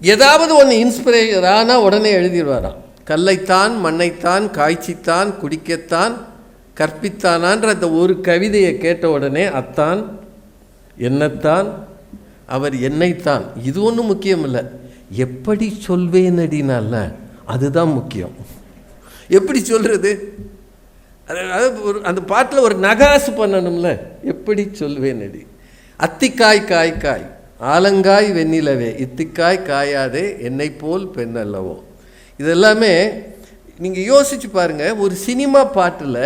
ஏதாவது ஒன்று இன்ஸ்பிரேஷன் ஆனால் உடனே எழுதிடுவாராம். கல்லைத்தான் மண்ணைத்தான் காய்ச்சித்தான் குடிக்கத்தான் கற்பித்தானான்ற அந்த ஒரு கவிதையை கேட்ட உடனே அத்தான் என்னத்தான் அவர் என்னைத்தான். இது ஒன்றும் முக்கியம் இல்லை. எப்படி சொல்வேனடினால அதுதான் முக்கியம். எப்படி சொல்கிறது அதாவது ஒரு அந்த பாட்டில் ஒரு நகாசு பண்ணணும்ல. எப்படி சொல்வேன் அடி அத்திக்காய் காய் காய் ஆலங்காய் வெண்ணிலவே இத்திக்காய் காயாதே என்னை போல் பெண் அல்லவோ இதெல்லாமே நீங்கள் யோசிச்சு பாருங்கள் ஒரு சினிமா பாட்டில்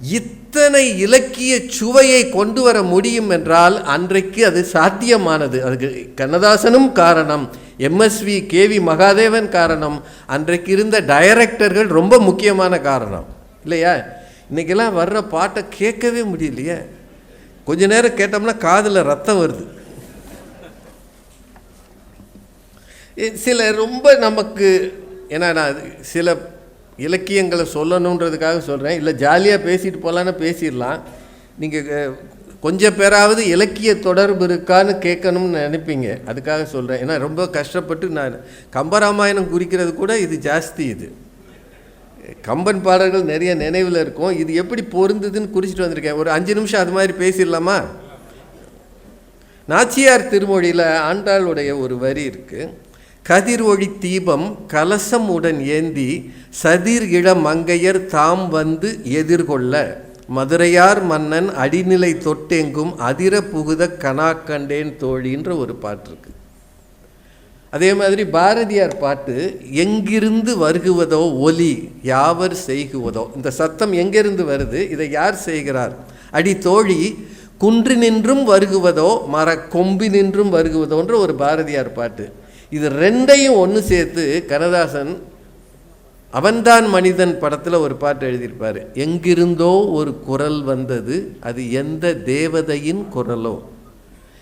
இத்தனை இலக்கிய சுவையை கொண்டு வர முடியும் என்றால் அன்றைக்கு அது சாத்தியமானது. அதுக்கு கண்ணதாசனும் காரணம் எம்எஸ்வி கேவி மகாதேவன் காரணம் அன்றைக்கு இருந்த டைரக்டர்கள் ரொம்ப முக்கியமான காரணம். இல்லையா? இன்றைக்கெல்லாம் வர்ற பாட்டை கேட்கவே முடியலையே. கொஞ்ச நேரம் கேட்டோம்னா காதில் ரத்தம் வருது. சில ரொம்ப நமக்கு ஏன்னா நான் சில இலக்கியங்களை சொல்லணுன்றதுக்காக சொல்கிறேன் இல்லை ஜாலியாக பேசிட்டு போகலான்னு பேசிடலாம். நீங்கள் கொஞ்சம் பேராவது இலக்கிய தொடர்பு இருக்கான்னு கேட்கணும்னு நினைப்பீங்க. அதுக்காக சொல்கிறேன் ஏன்னா ரொம்ப கஷ்டப்பட்டு நான் கம்பராமாயணம் குறிக்கிறது கூட இது ஜாஸ்தி இது. கம்பன் பாடல்கள் நிறைய நினைவில் இருக்கும். இது எப்படி பொருந்துதுன்னு குறிச்சிட்டு வந்திருக்கேன். ஒரு அஞ்சு நிமிஷம் அது மாதிரி பேசிடலாமா? நாச்சியார் திருமொழியில் ஆண்டாளுடைய ஒரு வரி இருக்குது கதிர் ஒளி தீபம் கலசம் உடன் ஏந்தி சதிர் இள மங்கையர் தாம் வந்து எதிர்கொள்ள. மதுரையார் மன்னன் அடிநிலை தொட்டெங்கும் அதிர புகுத கனா கண்டேன் தோழின்ற ஒரு பாட்டு இருக்கு அதே மாதிரி பாரதியார் பாட்டு எங்கிருந்து வருகுவதோ ஒலி யாவர் செய்குவதோ? இந்த சத்தம் எங்கிருந்து வருது? இதை யார் செய்கிறார்? அடி தோழி குன்று நின்றும் வருகுவதோ மர கொம்பி நின்றும் வருகுவதோன்ற ஒரு பாரதியார் பாட்டு. இது ரெண்டையும் ஒன்று சேர்த்து கனதாசன் அவன்தான் மனிதன் படத்தில் ஒரு பாட்டு எழுதியிருப்பார். எங்கிருந்தோ ஒரு குரல் வந்தது அது எந்த தேவதையின் குரலோ?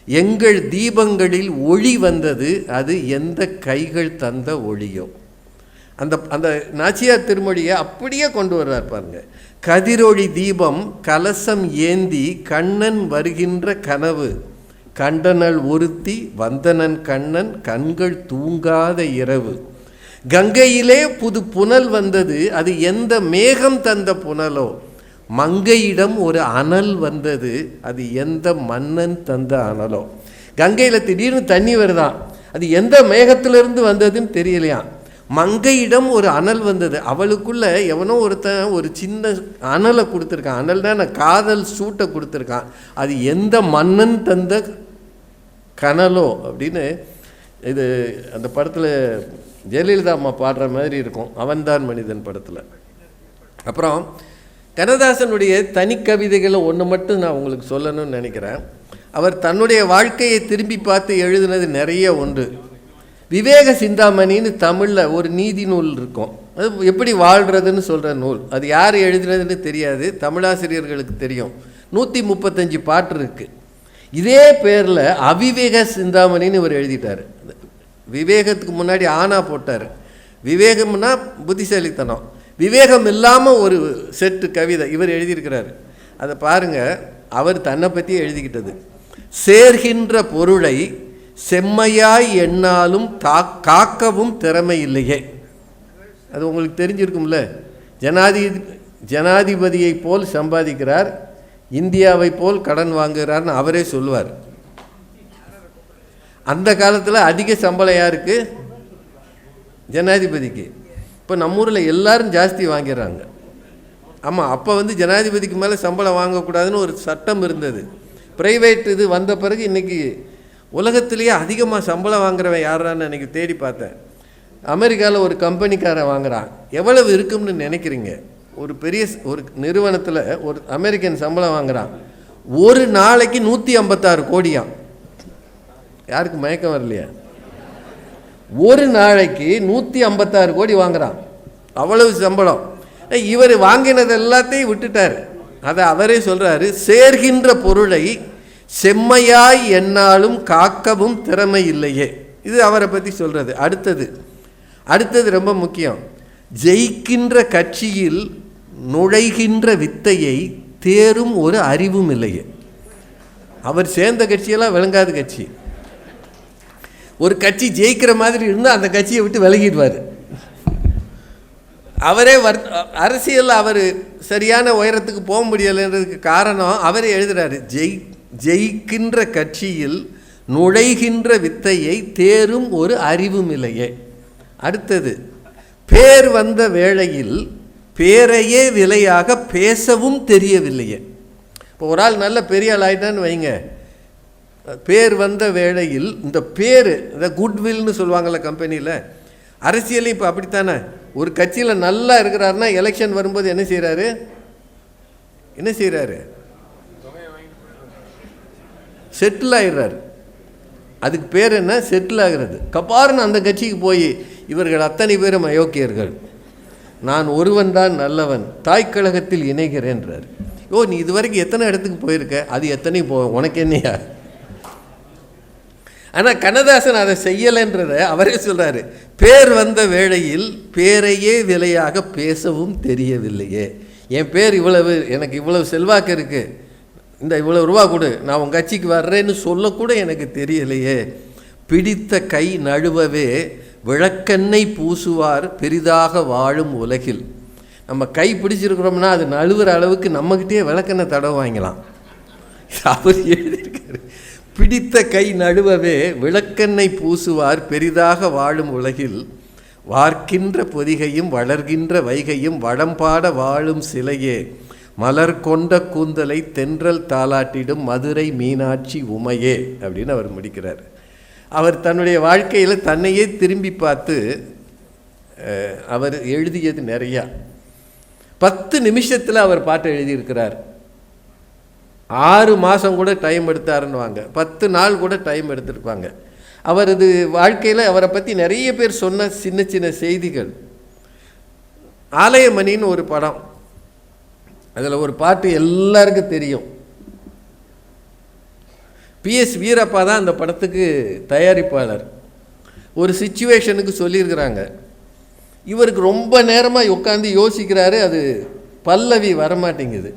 எங்கள் தீபங்களில் ஒளி வந்தது அது எந்த கைகள் தந்த ஒளியோ? அந்த அந்த நாச்சியார் திருமொழியை அப்படியே கொண்டு வர்றார் பாருங்க. கதிரொளி தீபம் கலசம் ஏந்தி கண்ணன் வருகின்ற கனவு கண்டனல் ஒருத்தி வந்தனன் கண்ணன் கண்கள் தூங்காத இரவு. கங்கையிலே புது புனல் வந்தது அது எந்த மேகம் தந்த புனலோ? மங்கையிடம் ஒரு அனல் வந்தது அது எந்த மன்னன் தந்த அனலோ? கங்கையில் திடீர்னு தண்ணி வருதான் அது எந்த மேகத்திலிருந்து வந்ததுன்னு தெரியலையாம் மங்கையிடம் ஒரு அனல் வந்தது அவளுக்குள்ள எவனோ ஒருத்தன் ஒரு சின்ன அனலை கொடுத்துருக்கான். அனல்னா நான் காதல் சூட்டை கொடுத்துருக்கான். அது எந்த மன்னன் தந்த கனலோ அப்படின்னு இது அந்த படத்தில் ஜெயலலிதா அம்மா பாடுற மாதிரி இருக்கும். அவன்தான் மனிதன் படத்தில். அப்புறம் கண்ணதாசனுடைய தனி கவிதைகளை ஒன்று மட்டும் நான் உங்களுக்கு சொல்லணும்னு நினைக்கிறேன். அவர் தன்னுடைய வாழ்க்கையை திரும்பி பார்த்து எழுதினது நிறைய ஒன்று. விவேக சிந்தாமணின்னு தமிழில் ஒரு நீதி நூல் இருக்கும். அது எப்படி வாழ்கிறதுன்னு சொல்கிற நூல். அது யார் எழுதினதுன்னு தெரியாது. தமிழாசிரியர்களுக்கு தெரியும். நூற்றி முப்பத்தஞ்சு பாட்டு இருக்குது இதே பேரில் அவிவேக சிந்தாமணின்னு இவர் எழுதிட்டார். விவேகத்துக்கு முன்னாடி ஆனா போட்டார். விவேகம்னா புத்திசாலித்தனம். விவேகம் இல்லாமல் ஒரு செட்டு கவிதை இவர் எழுதியிருக்கிறார். அதை பாருங்கள் அவர் தன்னை பற்றி எழுதிக்கிட்டது. சேர்கின்ற பொருளை செம்மையாய் எண்ணாலும் தா காக்கவும் திறமை இல்லையே. அது உங்களுக்கு தெரிஞ்சிருக்கும்ல? ஜனாதி ஜனாதிபதியை போல் சம்பாதிக்கிறார் இந்தியாவை போல் கடன் வாங்குகிறார்னு அவரே சொல்லுவார். அந்த காலத்தில் அதிக சம்பளம் யாருக்கு? ஜனாதிபதிக்கு. இப்போ நம்ம ஊரில் எல்லாரும் ஜாஸ்தி வாங்கிடுறாங்க ஆமாம் அப்போ வந்து ஜனாதிபதிக்கு மேலே சம்பளம் வாங்கக்கூடாதுன்னு ஒரு சட்டம் இருந்தது. ப்ரைவேட் இது வந்த பிறகு இன்றைக்கி உலகத்திலேயே அதிகமாக சம்பளம் வாங்குறவன் யாரான்னு எனக்கு தேடி பார்த்தேன். அமெரிக்காவில் ஒரு கம்பெனிக்காரன் வாங்குறான். எவ்வளவு இருக்கும்னு நினைக்கிறீங்க? ஒரு பெரிய ஒரு நிறுவனத்தில் ஒரு அமெரிக்கன் சம்பளம் வாங்குறான். ஒரு நாளைக்கு நூற்றி ஐம்பத்தாறு கோடியாம் யாருக்கு மயக்கம் வரலையா? ஒரு நாளைக்கு நூற்றி ஐம்பத்தாறு கோடி வாங்குகிறான் அவ்வளவு சம்பளம். இவர் வாங்கினது எல்லாத்தையும் விட்டுட்டார். அதை அவரே சொல்கிறாரு சேர்கின்ற பொருளை செம்மையாய் எண்ணாலும் காக்கவும் திறமை இல்லையே. இது அவரை பற்றி சொல்கிறது அடுத்தது அடுத்தது ரொம்ப முக்கியம். ஜெயிக்கின்ற கட்சியில் நுழைகின்ற வித்தையை தேரும் ஒரு அறிவும் இல்லையே. அவர் சேர்ந்த கட்சியெல்லாம் விளங்காத கட்சி. ஒரு கட்சி ஜெயிக்கிற மாதிரி இருந்தால் அந்த கட்சியை விட்டு விலகிடுவார். அவரே வர் அரசியலில் அவர் சரியான உயரத்துக்கு போக முடியலைன்றதுக்கு காரணம் அவரே எழுதுகிறாரு ஜெய் ஜெயிக்கின்ற கட்சியில் நுழைகின்ற வித்தையை தேரும் ஒரு அறிவும் இல்லையே. அடுத்தது பேர் வந்த வேளையில் பேரையே விலையாக பேசவும் தெரியவில்லையே. இப்போ ஒரு ஆள் நல்ல பெரிய ஆள் ஆயிட்டான்னு வைங்க. பேர் வந்த வேளையில் இந்த பேர் இந்த குட்வில்னு சொல்லுவாங்கள்ல கம்பெனியில் அரசியலையும் இப்போ அப்படித்தானே? ஒரு கட்சியில் நல்லா இருக்கிறாருன்னா எலெக்ஷன் வரும்போது என்ன செய்கிறாரு என்ன செய்கிறாரு செட்டில் ஆயிடுறாரு. அதுக்கு பேர் என்ன? செட்டில் ஆகிறது. கப்பாருன்னு அந்த கட்சிக்கு போய் இவர்கள் அத்தனை பேரும் அயோக்கியர்கள். நான் ஒருவன் தான் நல்லவன் தாய்க்கழகத்தில் இணைகிறேன்றார் ஓ நீ இது வரைக்கும் எத்தனை இடத்துக்கு போயிருக்க? அது எத்தனை போ உனக்கு என்னையா? ஆனால் கண்ணதாசன் அதை செய்யலைன்றத அவரே சொல்கிறாரு பேர் வந்த வேளையில் பேரையே விலையாக பேசவும் தெரியவில்லையே. என் பேர் இவ்வளவு எனக்கு இவ்வளவு செல்வாக்கு இருக்குது இந்த இவ்வளோ ரூபா கொடு நான் உன் கட்சிக்கு வர்றேன்னு சொல்லக்கூட எனக்கு தெரியலையே. பிடித்த கை நழுவவே விளக்கெண்ணெய் பூசுவார் பெரிதாக வாழும் உலகில். நம்ம கை பிடிச்சிருக்கிறோம்னா அது நழுவுற அளவுக்கு நம்மக்கிட்டே விளக்கெண்ணெய் தடவை வாங்கலாம் அவர் எழுதியிருக்காரு. பிடித்த கை நழுவவே விளக்கெண்ணெய் பூசுவார் பெரிதாக வாழும் உலகில். வார்க்கின்ற பொதிகையும் வளர்கின்ற வைகையும் வடம்பாட வாழும் சிலையே. மலர் கொண்ட கூந்தலை தென்றல் தாளாட்டிடும் மதுரை மீனாட்சி உமையே அப்படின்னு அவர் முடிக்கிறார். அவர் தன்னுடைய வாழ்க்கையில் தன்னையே திரும்பி பார்த்து அவர் எழுதியது நிறையா. பத்து நிமிஷத்தில் அவர் பாட்டு எழுதியிருக்கிறார். ஆறு மாதம் கூட டைம் எடுத்தாருன்னுவாங்க. பத்து நாள் கூட டைம் எடுத்திருப்பாங்க. அவரது வாழ்க்கையில் அவரை பற்றி நிறைய பேர் சொன்ன சின்ன சின்ன செய்திகள். ஆலயமணின்னு ஒரு படம். அதில் ஒரு பாட்டு எல்லாருக்கும் தெரியும். பிஎஸ் வீரப்பா தான் அந்த படத்துக்கு தயாரிப்பாளர். ஒரு சுச்சுவேஷனுக்கு சொல்லியிருக்கிறாங்க. இவருக்கு ரொம்ப நேரமாக உட்காந்து யோசிக்கிறாரு அது பல்லவி வரமாட்டேங்குது.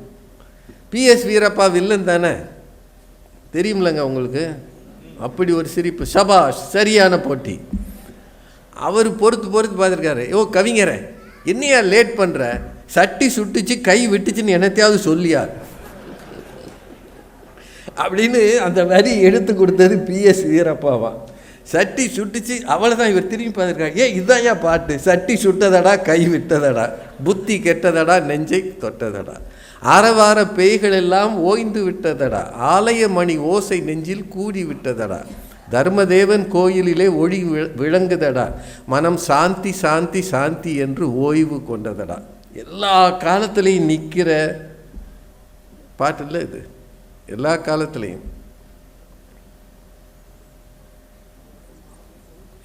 பிஎஸ் வீரப்பா வில்லன் தானே? தெரியுமில்லங்க உங்களுக்கு? அப்படி ஒரு சிரிப்பு. சபாஷ் சரியான போட்டி. அவர் பொறுத்து பொறுத்து பார்த்துருக்காரு. ஓ கவிஞரே என்னையா லேட் பண்ணுற சட்டி சுட்டுச்சு கை விட்டுச்சுன்னு என்னத்தையாவது சொல்லியார் அப்படின்னு அந்த வரி எடுத்து கொடுத்தது பிஎஸ் வீரப்பாவா. சட்டி சுட்டுச்சு அவளை தான் இவர் திரும்பி பார்த்துருக்காங்க ஏன் இதுதான் ஏன் பாட்டு. சட்டி சுட்டதடா கை விட்டதடா. புத்தி கெட்டதடா நெஞ்சை தொட்டதடா. அறவார பேய்கள் எல்லாம் ஓய்ந்து விட்டதடா. ஆலய மணி ஓசை நெஞ்சில் கூடி விட்டதடா. தர்மதேவன் கோயிலிலே ஒளி விளங்குதடா. மனம் சாந்தி சாந்தி சாந்தி என்று ஓய்வு கொண்டதடா. எல்லா காலத்துலேயும் நிற்கிற பாட்டு இல்லை இது? எல்லா காலத்துலேயும்.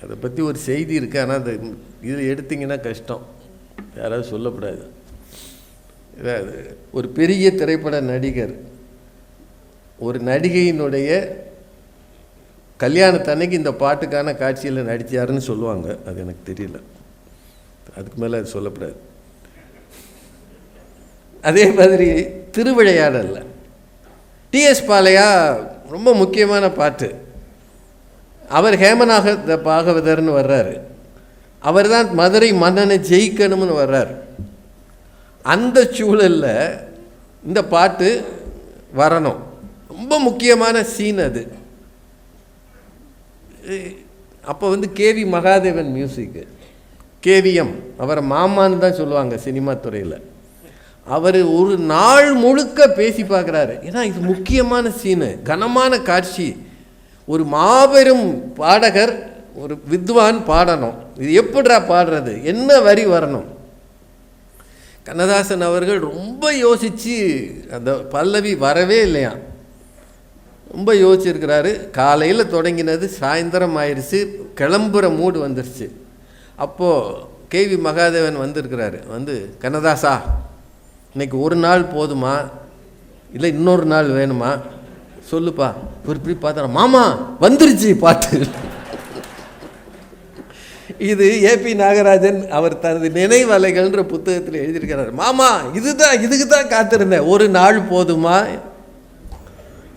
அதை பற்றி ஒரு செய்தி இருக்குது ஆனால் அந்த இதில் எடுத்திங்கன்னா கஷ்டம். யாராவது சொல்லக்கூடாது. அதாவது ஒரு பெரிய திரைப்பட நடிகர் ஒரு நடிகையினுடைய கல்யாணத்தன்னைக்கு இந்த பாட்டுக்கான காட்சியில் நடித்தாருன்னு சொல்லுவாங்க. அது எனக்கு தெரியல. அதுக்கு மேலே அது சொல்லப்படாது. அதே மாதிரி திருவிளையாடல்ல. டிஎஸ் பாலையா ரொம்ப முக்கியமான பாட்டு. அவர் ஹேமனாக பாகவதர்னு வர்றாரு. அவர் தான் மதுரை மன்னனை ஜெயிக்கணும்னு வர்றார். அந்த சூழலில் இந்த பாட்டு வரணும். ரொம்ப முக்கியமான சீன் அது. அப்போ வந்து கேவி மகாதேவன் மியூசிக்கு கேவிஎம் அவரை மாமான்னு தான் சொல்லுவாங்க சினிமா துறையில். அவர் ஒரு நாள் முழுக்க பேசி பார்க்குறாரு. ஏன்னா இது முக்கியமான சீனு கனமான காட்சி. ஒரு மாபெரும் பாடகர் ஒரு வித்வான் பாடணும். இது எப்படிரா பாடுறது? என்ன வரி வரணும்? கண்ணதாசன் அவர்கள் ரொம்ப யோசித்து அந்த பல்லவி வரவே இல்லையா? ரொம்ப யோசிச்சிருக்கிறாரு. காலையில் தொடங்கினது சாயந்தரம் ஆயிடுச்சு கிளம்புற மூடு வந்துருச்சு. அப்போது கேவி மகாதேவன் வந்திருக்கிறாரு. வந்து கண்ணதாசா இன்னைக்கு ஒரு நாள் போதுமா? இல்லை இன்னொரு நாள் வேணுமா? சொல்லுப்பா. ஒரு இப்படி பார்த்தா மாமா வந்துருச்சு பாட்டு. இது ஏபி நாகராஜன் அவர் தனது நினைவலைகள்ன்ற புத்தகத்தில் எழுதியிருக்கிறார். மாமா இதுதான் இதுக்கு தான் காத்திருந்தேன். ஒரு நாள் போதுமா?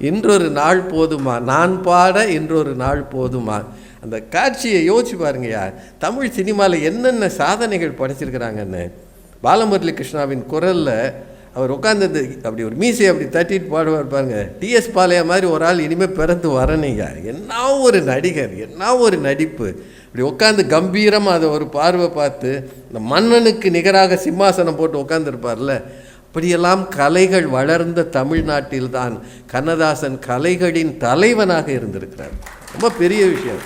இன்றொரு நாள் போதுமா? நான் பாட இன்றொரு நாள் போதுமா? அந்த காட்சியை யோசிச்சு பாருங்கய்யா. தமிழ் சினிமாவில் என்னென்ன சாதனைகள் படைச்சிருக்கிறாங்கன்னு. பாலமுரளி கிருஷ்ணாவின் குரலில் அவர் உட்காந்தது அப்படி ஒரு மீசையை அப்படி தட்டிட்டு பாடுவார் பாருங்க. டிஎஸ் பாலையா மாதிரி ஒரு ஆள் இனிமேல் பிறந்து வரணுங்க என்ன ஒரு நடிகர் என்ன ஒரு நடிப்பு. இப்படி உட்காந்து கம்பீரமாக அதை ஒரு பார்வை பார்த்து இந்த மன்னனுக்கு நிகராக சிம்மாசனம் போட்டு உட்காந்துருப்பார்ல அப்படியெல்லாம் கலைகள் வளர்ந்த தமிழ்நாட்டில்தான் கண்ணதாசன் கலைகளின் தலைவனாக இருந்திருக்கிறார். ரொம்ப பெரிய விஷயம்.